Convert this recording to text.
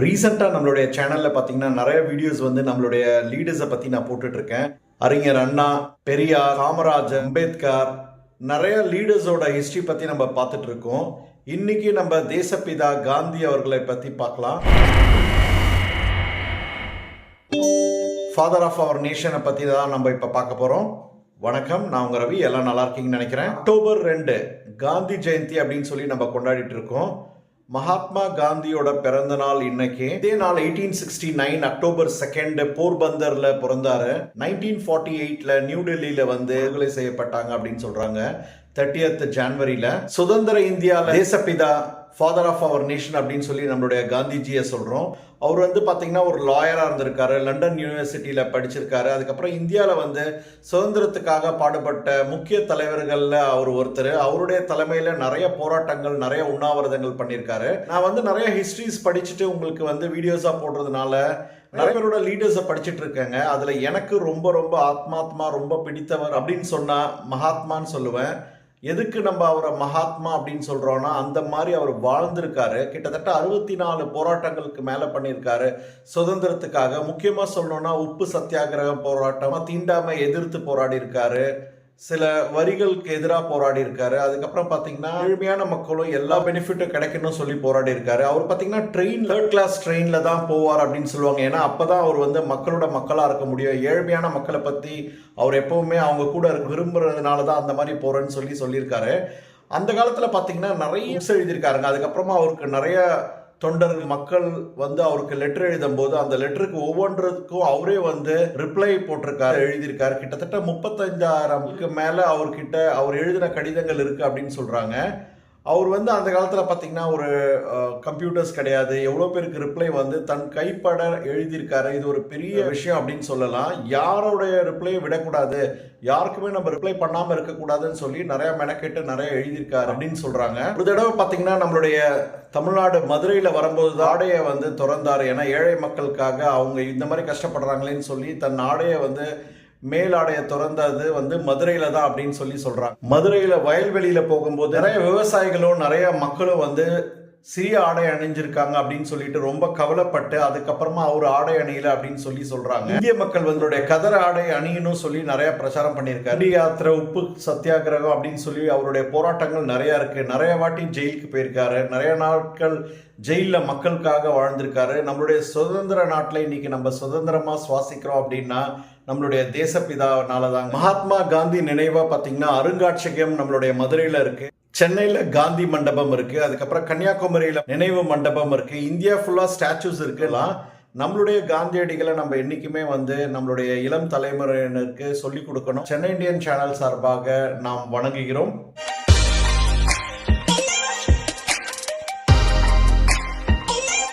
ரீசெண்டாக நம்மளுடைய சேனலில் பார்த்தீங்கன்னா நிறைய வீடியோஸ் வந்து நம்மளுடைய லீடர்ஸை பற்றி நான் போட்டுட்ருக்கேன். அறிஞர் அண்ணா பெரியார் காமராஜ் அம்பேத்கர் நிறைய லீடர்ஸோட ஹிஸ்ட்ரி பற்றி நம்ம பார்த்துட்ருக்கோம் இன்னைக்கு நம்ம தேசப்பிதா காந்தி அவர்களை பற்றி பார்க்கலாம். ஃபாதர் ஆஃப் அவர் நேஷனை பற்றி தான் நம்ம இப்போ பார்க்க போகிறோம் வணக்கம் நான் உங்க ரவி. எல்லாம் நல்லா இருக்கீங்கன்னு நினைக்கிறேன். அக்டோபர் ரெண்டு காந்தி ஜெயந்தி அப்படின்னு சொல்லி நம்ம கொண்டாடிட்டு இருக்கோம் மகாத்மா காந்தியோட பிறந்த நாள் இன்னைக்கு. இதே நாள் eighteen sixty nine October second போர்பந்தர்ல பிறந்தாரு. நைன்டீன் ஃபார்ட்டி எயிட்ல நியூ டெல்லியில வந்து விடுதலை செய்யப்பட்டாங்க அப்படின்னு சொல்றாங்க. தேர்ட்டியத் ஜான்வரியில சுதந்திர இந்தியாவில் தேசப்பிதா ஃபாதர் ஆஃப் அவர் நேஷன் அப்படின்னு சொல்லி நம்மளுடைய காந்திஜியை சொல்கிறோம் அவர் வந்து பார்த்தீங்கன்னா ஒரு லாயராக இருந்திருக்காரு. லண்டன் யூனிவர்சிட்டியில் படிச்சிருக்காரு. அதுக்கப்புறம் இந்தியாவில் வந்து சுதந்திரத்துக்காக பாடுபட்ட முக்கிய தலைவர்களில் அவர் ஒருத்தர். அவருடைய தலைமையில் நிறைய போராட்டங்கள் நிறைய உண்ணாவிரதங்கள் பண்ணியிருக்காரு. நான் வந்து நிறைய ஹிஸ்ட்ரிஸ் படிச்சுட்டு உங்களுக்கு வந்து வீடியோஸாக போடுறதுனால நிறைய பேரோட லீடர்ஸை படிச்சுட்டு இருக்காங்க அதில் எனக்கு ரொம்ப ரொம்ப ஆத்மாத்மா ரொம்ப பிடித்தவர் அப்படின்னு சொன்னால் மகாத்மான்னு சொல்லுவேன். எதுக்கு நம்ம அவரை மகாத்மா அப்படின்னு சொல்கிறோன்னா அந்த மாதிரி அவர் வாழ்ந்திருக்காரு. கிட்டத்தட்ட அறுபத்தி நாலு போராட்டங்களுக்கு மேலே பண்ணியிருக்காரு சுதந்திரத்துக்காக. முக்கியமாக சொல்லணும்னா உப்பு சத்தியாகிரகம் போராட்டம் தீண்டாமை எதிர்த்து போராடி இருக்காரு சில வரிகளுக்கு எதிராக போராடி இருக்காரு அதுக்கப்புறம் பார்த்தீங்கன்னா ஏழ்மையான மக்களும் எல்லா பெனிஃபிட்டும் கிடைக்கணும்னு சொல்லி போராடி இருக்காரு அவர் பார்த்தீங்கன்னா ட்ரெயின் தேர்ட் கிளாஸ் ட்ரெயினில் தான் போவார் அப்படின்னு சொல்லுவாங்க. ஏன்னா அப்பதான் அவர் வந்து மக்களோட மக்களாக இருக்க முடியும். ஏழ்மையான மக்களை பற்றி அவர் எப்பவுமே அவங்க கூட இருக்க விரும்புறதுனால தான் அந்த மாதிரி போகிறேன்னு சொல்லி சொல்லியிருக்காரு. அந்த காலத்தில் பார்த்தீங்கன்னா நிறைய எழுதியிருக்காருங்க. அதுக்கப்புறமா அவருக்கு நிறைய தொண்டர்கள் மக்கள் வந்து அவருக்கு லெட்டர் எழுதும் போது அந்த லெட்டருக்கு ஒவ்வொன்றுக்கும் அவரே வந்து ரிப்ளை போட்டிருக்காரு எழுதியிருக்காரு. கிட்டத்தட்ட முப்பத்தஞ்சாயிரம்க்கு மேல அவர்கிட்ட அவர் எழுதின கடிதங்கள் இருக்கு அப்படின்னு சொல்றாங்க. அவர் வந்து அந்த காலத்தில் பார்த்தீங்கன்னா ஒரு கம்ப்யூட்டர்ஸ் கிடையாது. எவ்வளோ பேருக்கு ரிப்ளை வந்து தன் கைப்பட எழுதியிருக்காரு. இது ஒரு பெரிய விஷயம் அப்படின்னு சொல்லலாம். யாரோடைய ரிப்ளையை விடக்கூடாது. யாருக்குமே நம்ம ரிப்ளை பண்ணாமல் இருக்கக்கூடாதுன்னு சொல்லி நிறைய மெனக்கெட்டு நிறைய எழுதியிருக்காரு அப்படின்னு சொல்கிறாங்க ஒரு தடவை பார்த்தீங்கன்னா நம்மளுடைய தமிழ்நாடு மதுரையில் வரும்போது ஆடையை வந்து திறந்தாரு. ஏன்னா ஏழை மக்களுக்காக அவங்க இந்த மாதிரி கஷ்டப்படுறாங்களேன்னு சொல்லி தன் ஆடையை வந்து மேலாடையை திறந்தது வந்து மதுரையில தான் அப்படின்னு சொல்லி சொல்றாங்க. மதுரையில வயல்வெளியில போகும்போது நிறைய விவசாயிகளும் நிறைய மக்களும் வந்து சிறிய ஆடை அணிஞ்சிருக்காங்க அப்படின்னு சொல்லிட்டு ரொம்ப கவலைப்பட்டு அதுக்கப்புறமா அவர் ஆடை அணியல அப்படின்னு சொல்லி சொல்றாங்க. இந்திய மக்கள் வந்து கதர் ஆடை அணியணும் சொல்லி நிறைய பிரச்சாரம் பண்ணியிருக்காரு. அடி யாத்திரை உப்பு சத்தியாகிரகம் அப்படின்னு சொல்லி அவருடைய போராட்டங்கள் நிறைய இருக்கு. நிறைய வாட்டி ஜெயிலுக்கு போயிருக்காரு. நிறைய நாட்கள் ஜெயிலில் மக்களுக்காக வாழ்ந்திருக்காரு. நம்மளுடைய சுதந்திர நாட்டில் இன்னைக்கு நம்ம சுதந்திரமா சுவாசிக்கிறோம் அப்படின்னா நம்மளுடைய தேசப்பிதானால தான் மகாத்மா காந்தி நினைவா பார்த்தீங்கன்னா அருங்காட்சியகம் நம்மளுடைய மதுரையில் இருக்கு. சென்னையில் காந்தி மண்டபம் இருக்கு. அதுக்கப்புறம் கன்னியாகுமரியில் நினைவு மண்டபம் இருக்கு. இந்தியா ஃபுல்லா ஸ்டாச்சூஸ் இருக்குலாம் நம்மளுடைய காந்தியடிகளை நம்ம என்றைக்குமே வந்து நம்மளுடைய இளம் தலைமுறையினருக்கு சொல்லிக் கொடுக்கணும். சென்னை இந்தியன் சேனல் சார்பாக நாம் வணங்குகிறோம்.